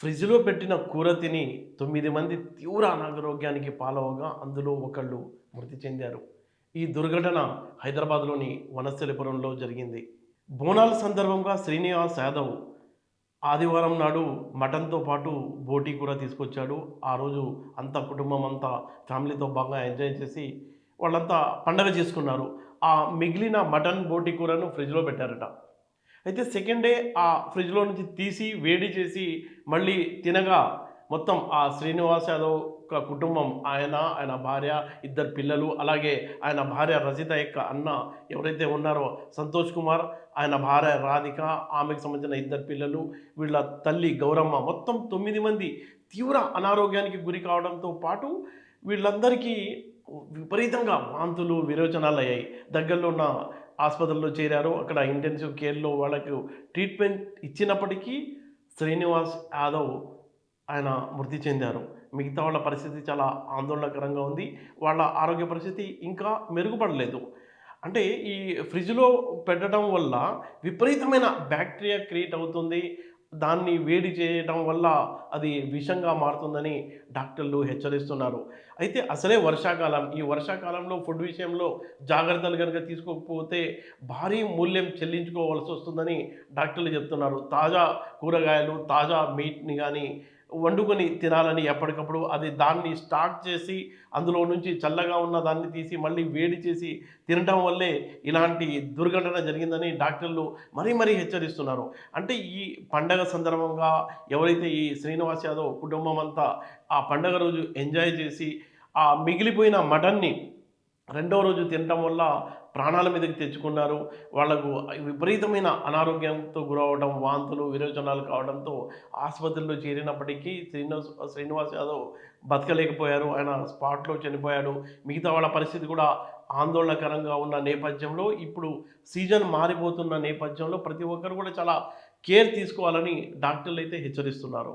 ఫ్రిడ్జ్లో పెట్టిన కూర తిని తొమ్మిది మంది తీవ్ర అనారోగ్యానికి పాలవగా అందులో ఒకళ్ళు మృతి చెందారు. ఈ దుర్ఘటన హైదరాబాద్లోని వనస్థలిపురంలో జరిగింది. బోనాల సందర్భంగా శ్రీనివాస్ యాదవ్ ఆదివారం నాడు మటన్తో పాటు బోటీ కూర తీసుకొచ్చాడు. ఆ రోజు అంతా కుటుంబం అంతా ఫ్యామిలీతో బాగా ఎంజాయ్ చేసి వాళ్ళంతా పండగ చేసుకున్నారు. ఆ మిగిలిన మటన్ బోటీ కూరను ఫ్రిడ్జ్లో పెట్టారట. అయితే సెకండ్ డే ఆ ఫ్రిడ్జ్లో నుంచి తీసి వేడి చేసి మళ్ళీ తినగా మొత్తం ఆ శ్రీనివాస్ యాదవ్ యొక్క కుటుంబం ఆయన ఆయన భార్య ఇద్దరు పిల్లలు అలాగే ఆయన భార్య రజిత యొక్క అన్న ఎవరైతే ఉన్నారో సంతోష్ కుమార్ ఆయన భార్య రాధిక ఆమెకు సంబంధించిన ఇద్దరు పిల్లలు వీళ్ళ తల్లి గౌరమ్మ మొత్తం తొమ్మిది మంది తీవ్ర అనారోగ్యానికి గురి కావడంతో పాటు వీళ్ళందరికీ విపరీతంగా వాంతులు విరోచనాలు అయ్యాయి. దగ్గరలో ఉన్న ఆసుపత్రిలో చేరారు. అక్కడ ఇంటెన్సివ్ కేర్లో వాళ్ళకు ట్రీట్మెంట్ ఇచ్చినప్పటికీ శ్రీనివాస్ యాదవ్ ఆయన మృతి చెందారు. మిగతా వాళ్ళ పరిస్థితి చాలా ఆందోళనకరంగా ఉంది. వాళ్ళ ఆరోగ్య పరిస్థితి ఇంకా మెరుగుపడలేదు. అంటే ఈ ఫ్రిడ్జ్లో పెట్టడం వల్ల విపరీతమైన బ్యాక్టీరియా క్రియేట్ అవుతుంది. దాన్ని వేడి చేయడం వల్ల అది విషంగా మారుతుందని డాక్టర్లు హెచ్చరిస్తున్నారు. అయితే అసలే వర్షాకాలం ఈ వర్షాకాలంలో ఫుడ్ విషయంలో జాగ్రత్తలు కనుక తీసుకోకపోతే భారీ మూల్యం చెల్లించుకోవాల్సి వస్తుందని డాక్టర్లు చెప్తున్నారు. తాజా కూరగాయలు తాజా మీట్ని కానీ వండుకొని తినాలని ఎప్పటికప్పుడు అది దాన్ని స్టార్ట్ చేసి అందులో నుంచి చల్లగా ఉన్న దాన్ని తీసి మళ్ళీ వేడి చేసి తినడం వల్లే ఇలాంటి దుర్ఘటన జరిగిందని డాక్టర్లు మరీ మరీ హెచ్చరిస్తున్నారు. అంటే ఈ పండగ సందర్భంగా ఎవరైతే ఈ శ్రీనివాస్ యాదవ్ కుటుంబం అంతా ఆ పండగ రోజు ఎంజాయ్ చేసి ఆ మిగిలిపోయిన మటన్ని రెండవ రోజు తినటం వల్ల ప్రాణాల మీదకి తెచ్చుకున్నారు. వాళ్ళకు విపరీతమైన అనారోగ్యంతో గురవడం వాంతులు విరోచనాలు కావడంతో ఆసుపత్రిలో చేరినప్పటికీ శ్రీనివాస్ శ్రీనివాస్ యాదవ్ బతకలేకపోయారు. ఆయన స్పాట్లో చనిపోయాడు. మిగతా వాళ్ళ పరిస్థితి కూడా ఆందోళనకరంగా ఉన్న నేపథ్యంలో ఇప్పుడు సీజన్ మారిపోతున్న నేపథ్యంలో ప్రతి ఒక్కరు కూడా చాలా కేర్ తీసుకోవాలని డాక్టర్లు అయితే హెచ్చరిస్తున్నారు.